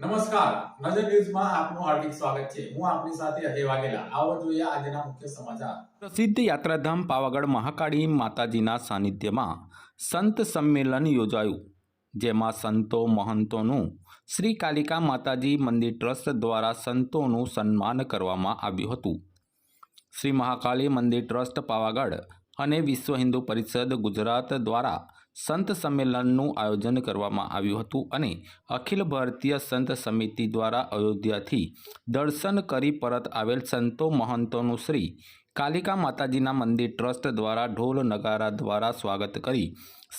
નમસ્કાર. નજર ન્યૂઝમાં આપનું હાર્દિક સ્વાગત છે. હું આપની સાથે અજય વાઘેલા. આવો જોઈએ આજના મુખ્ય સમાચાર. પ્રસિદ્ધ યાત્રાધામ પાવાગઢ મહાકાળી માતાજીના સાનિધ્યમાં સંત સંમેલન યોજાયું, જેમાં સંતો મહંતોનું શ્રી કાલિકા માતાજી મંદિર ટ્રસ્ટ દ્વારા સંતોનું સન્માન કરવામાં આવ્યું હતું. શ્રી મહાકાળી મંદિર ટ્રસ્ટ પાવાગઢ અને વિશ્વ હિન્દુ પરિષદ ગુજરાત દ્વારા સંત સંમેલનનું આયોજન કરવામાં આવ્યું હતું અને અખિલ ભારતીય સંત સમિતિ દ્વારા અયોધ્યાથી દર્શન કરી પરત આવેલ સંતો મહંતોનું શ્રી કાલિકા માતાજીના મંદિર ટ્રસ્ટ દ્વારા ઢોલ નગારા દ્વારા સ્વાગત કરી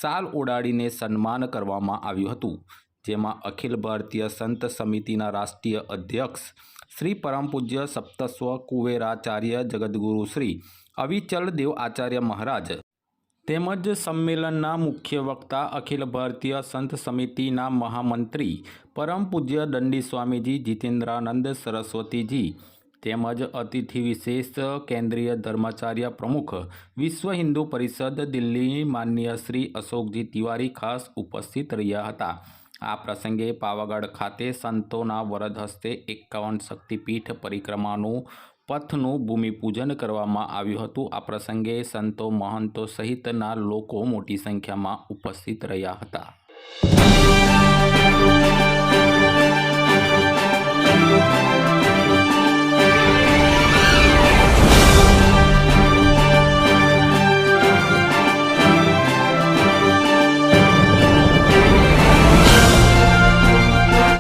સાલ ઉડાડીને સન્માન કરવામાં આવ્યું હતું. જેમાં અખિલ ભારતીય સંત સમિતિના રાષ્ટ્રીય અધ્યક્ષ શ્રી પરમ પૂજ્ય સપ્તસ્વ કુવેરાચાર્ય જગદગુરુ શ્રી અવિચલ દેવ આચાર્ય મહારાજ. તેમજ સંમેલનના મુખ્ય વક્તા અખિલ ભારતીય સંત સમિતિના મહામંત્રી પરમ પૂજ્ય દંડી સ્વામીજી જીતેન્દ્રાનંદ સરસ્વતીજી તેમજ અતિથિ વિશેષ કેન્દ્રીય ધર્માચાર્ય પ્રમુખ વિશ્વ હિન્દુ પરિષદ દિલ્હી માન્ય શ્રી અશોકજી તિવારી ખાસ ઉપસ્થિત રહ્યા હતા. આ પ્રસંગે પાવાગઢ ખાતે સંતોના વરદ હસ્તે એકાવન શક્તિપીઠ પરિક્રમાનું પથનું ભૂમિપૂજન કરવામાં આવ્યું હતું. આ પ્રસંગે સંતો મહંતો સહિતના લોકો મોટી સંખ્યામાં ઉપસ્થિત રહ્યા હતા.